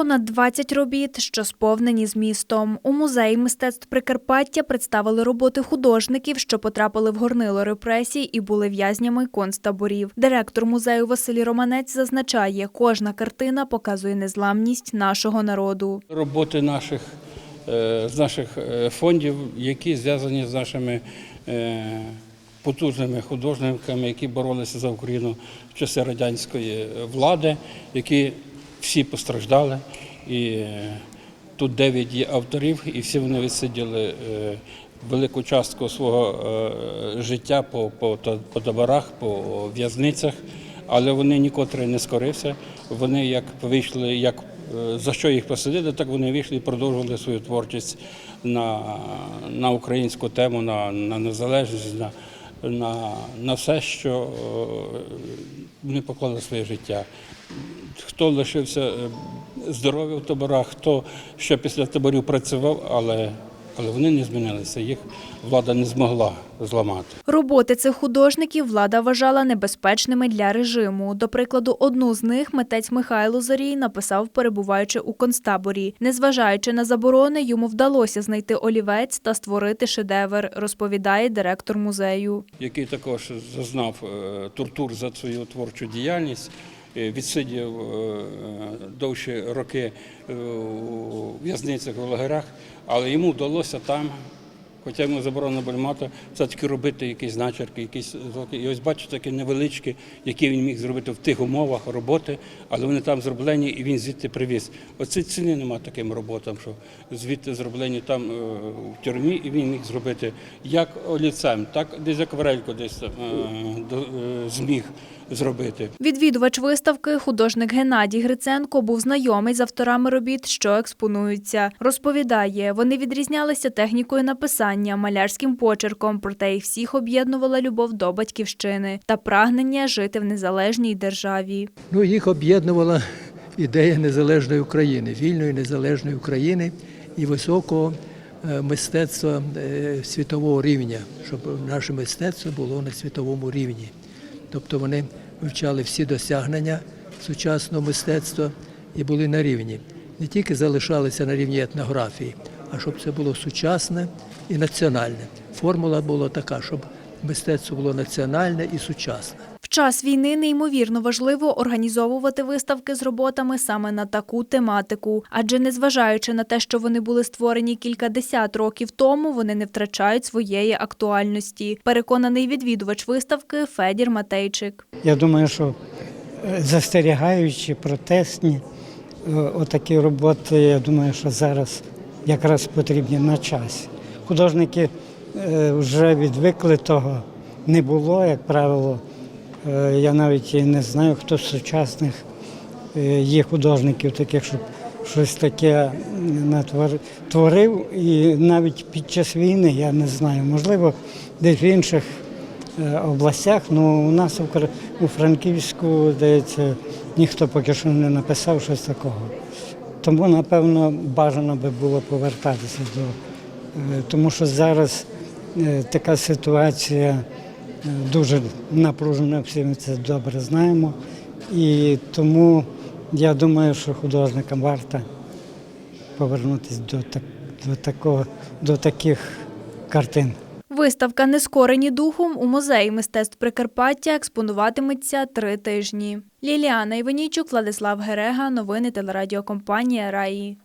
Понад 20 робіт, що сповнені змістом. У музеї мистецтв Прикарпаття представили роботи художників, що потрапили в горнило репресій і були в'язнями концтаборів. Директор музею Василь Романець зазначає, кожна картина показує незламність нашого народу. роботи наших, е, з наших е, фондів, які зв'язані з нашими е, потужними художниками, які боролися за Україну в часи радянської влади, які всі постраждали. І е, тут дев'ять є авторів, і всі вони відсиділи е, велику частку свого е, життя по, по, по таборах, по в'язницях. Але вони нікотрий не скорився. Вони як вийшли, як за що їх посадили, так вони вийшли і продовжували свою творчість на, на українську тему, на, на незалежність, на, на, на все, що е, вони поклали своє життя. Хто лишився е, в таборах, хто ще після таборів працював, але, але вони не змінилися. Їх влада не змогла зламати. Роботи цих художників влада вважала небезпечними для режиму. До прикладу, одну з них митець Михайло Зорій написав, перебуваючи у концтаборі. Незважаючи на заборони, йому вдалося знайти олівець та створити шедевр, розповідає директор музею. який також зазнав е, тортур за свою творчу діяльність, відсидів е, довші роки в у в'язницях в лагерях, але йому вдалося там. Хоча йому заборонено було мати, все-таки робити якісь начерки, якісь звуки. І ось бачите, такі невеличкі, які він міг зробити в тих умовах роботи, але вони там зроблені і він звідти привіз. Оце ціни нема таким роботам, що звідти зроблені там е, в тюрмі, і він міг зробити як олівцем, так десь акварельку десь там, е, е, зміг зробити. Відвідувач виставки, художник Геннадій Гриценко, був знайомий з авторами робіт, що експонуються. Розповідає, вони відрізнялися технікою написання, малярським почерком, проте їх всіх об'єднувала любов до батьківщини та прагнення жити в незалежній державі. Ну, їх об'єднувала ідея незалежної України, вільної незалежної України і високого е, мистецтва е, світового рівня, щоб наше мистецтво було на світовому рівні. Тобто вони вивчали всі досягнення сучасного мистецтва і були на рівні. Не тільки залишалися на рівні етнографії, а щоб це було сучасне і національне. Формула була така, щоб мистецтво було національне і сучасне. В час війни неймовірно важливо організовувати виставки з роботами саме на таку тематику, адже незважаючи на те, що вони були створені кількадесят років тому, вони не втрачають своєї актуальності. Переконаний відвідувач виставки Федір Матейчик. Я думаю, що е, застерігаючі, протестні, е, отакі роботи, я думаю, що зараз якраз потрібні на часі. Художники е, вже відвикли того, не було, як правило. Е, Я навіть і не знаю, хто з сучасних е, є художників, таких, щоб щось таке натвор- творив. І навіть під час війни я не знаю, можливо, десь в інших областях. Ну, у нас у Франківську, здається, ніхто поки що не написав щось такого. Тому, напевно, бажано би було повертатися до. е, Тому що зараз е, така ситуація е, дуже напружена, всі ми це добре знаємо. І тому я думаю, що художникам варто повернутися до, так, до, такого, до таких картин. Виставка Нескорені духом у музеї мистецтв Прикарпаття експонуватиметься три тижні. Ліліана Іванійчук, Владислав Герега. Новини телерадіокомпанія Раї.